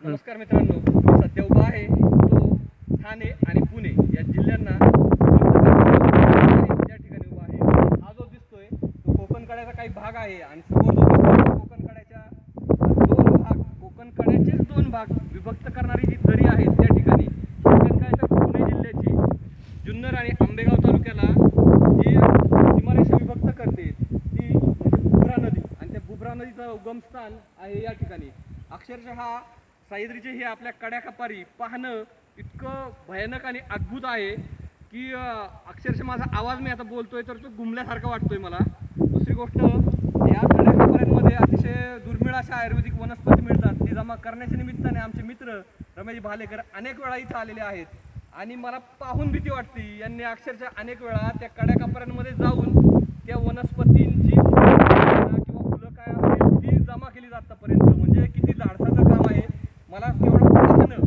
नमस्कार मित्रांनो मी सध्या उभा आहे तो ठाणे आणि पुणे या जिल्ह्यांना त्या ठिकाणी उभा आहे. हा जो दिसतोय तो कोकण कड्याचा काही भाग आहे आणि समोर जो दिसतोय कोकण कड्याच्या दोन भाग कोकण कड्याचेच दोन भाग विभक्त करणारी जी दरी आहे त्या ठिकाणी. कोकण कड्याच्या पुणे जिल्ह्याची जुन्नर आणि आंबेगाव तालुक्याला जी सीमारेषा विभक्त करते ती म्हणजे बुबरा नदी. आणि त्या बुबरा नदीचं उगमस्थान आहे या ठिकाणी. अक्षरशः हा सह्याद्रीचे हे आपल्या कड्याकपारी पाहणं इतकं भयानक आणि अद्भुत आहे की अक्षरशः माझा आवाज मी आता बोलतोय तर तो गुमल्यासारखा वाटतोय मला. दुसरी गोष्ट या कड्याकपाऱ्यांमध्ये अतिशय दुर्मिळ अशा आयुर्वेदिक वनस्पती मिळतात. ती जमा करण्याच्या निमित्ताने आमचे मित्र रमेश भालेकर अनेक वेळा इथं आलेले आहेत. आणि मला पाहून भीती वाटते यांनी अक्षरशः अनेक वेळा त्या कड्याकपाऱ्यांमध्ये जाऊन त्या वनस्पतींची किंवा फुलं काय असतील ती जमा केली आतापर्यंत म्हणजे किती धाडसाचं काम आहे मला केवळ पाहणं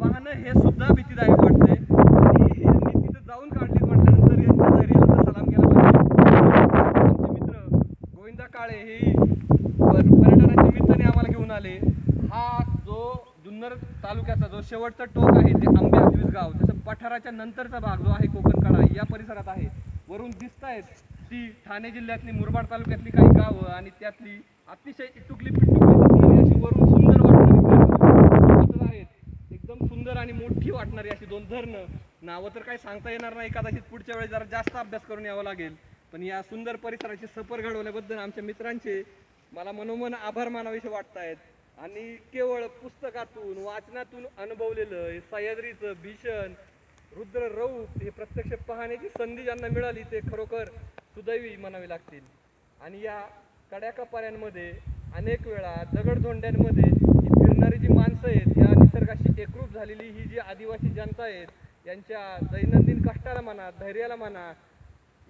पाहणं हे सुद्धा भीतीदायक वाटतंय आणि यांनी तिथं जाऊन काढली म्हटल्यानंतर यांच्या धैर्याला तर सलाम केला पाहिजे आमचे मित्र गोविंदा काळे हे पर- पर्यटनाच्या निमित्ताने आम्हाला घेऊन आले. हा जो जुन्नर तालुक्याचा जो शेवटचा टोक आहे ते आंबे अकवीस गाव जसं पठाराच्या नंतरचा भाग जो आहे कोकणकडा या परिसरात आहे. वरून दिसत आहेत ती ठाणे जिल्ह्यातली मुरबाड तालुक्यातली काही गावं आणि त्यातली अतिशय इटुकली पिटुकली अशी वरून सुंदर वाटणारी आहेत. एकदम सुंदर आणि मोठी वाटणारी अशी दोन धरणं. नावं तर काही सांगता येणार नाही कदाचित पुढच्या वेळी जरा जास्त अभ्यास करून यावं लागेल. पण या सुंदर परिसराची सफर घडवल्याबद्दल आमच्या मित्रांचे मला मनोमन आभार मानावेसे वाटत आहेत आणि केवळ पुस्तकातून वाचनातून अनुभवलेलं हे सह्याद्रीचं भीषण रुद्र रौप हे प्रत्यक्ष पाहण्याची संधी ज्यांना मिळाली ते खरोखर सुदैवी म्हणावे लागतील. आणि या कड्या कपाऱ्यांमध्ये अनेक वेळा दगडधोंड्यांमध्ये ही फिरणारी जी माणसं आहेत या निसर्गाशी एकरूप झालेली ही जी आदिवासी जनता आहेत यांच्या दैनंदिन कष्टाला म्हणा धैर्याला म्हणा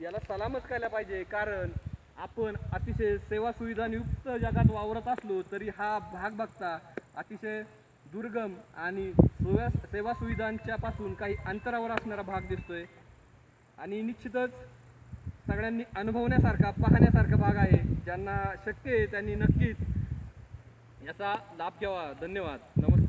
याला सलामच करायला पाहिजे. कारण आपण अतिशय सेवा सुविधांयुक्त जगात वावरत असलो तरी हा भाग बघता अतिशय दुर्गम आणि सोया सेवा सुविधांच्या पासून काही अंतरावर असणारा भाग दिसतोय. आणि निश्चितच सगळ्यांनी अनुभवण्यासारखा पाहण्यासारखा भाग आहे. ज्यांना शक्य आहे त्यांनी नक्कीच याचा लाभ घ्यावा. धन्यवाद. नमस्कार.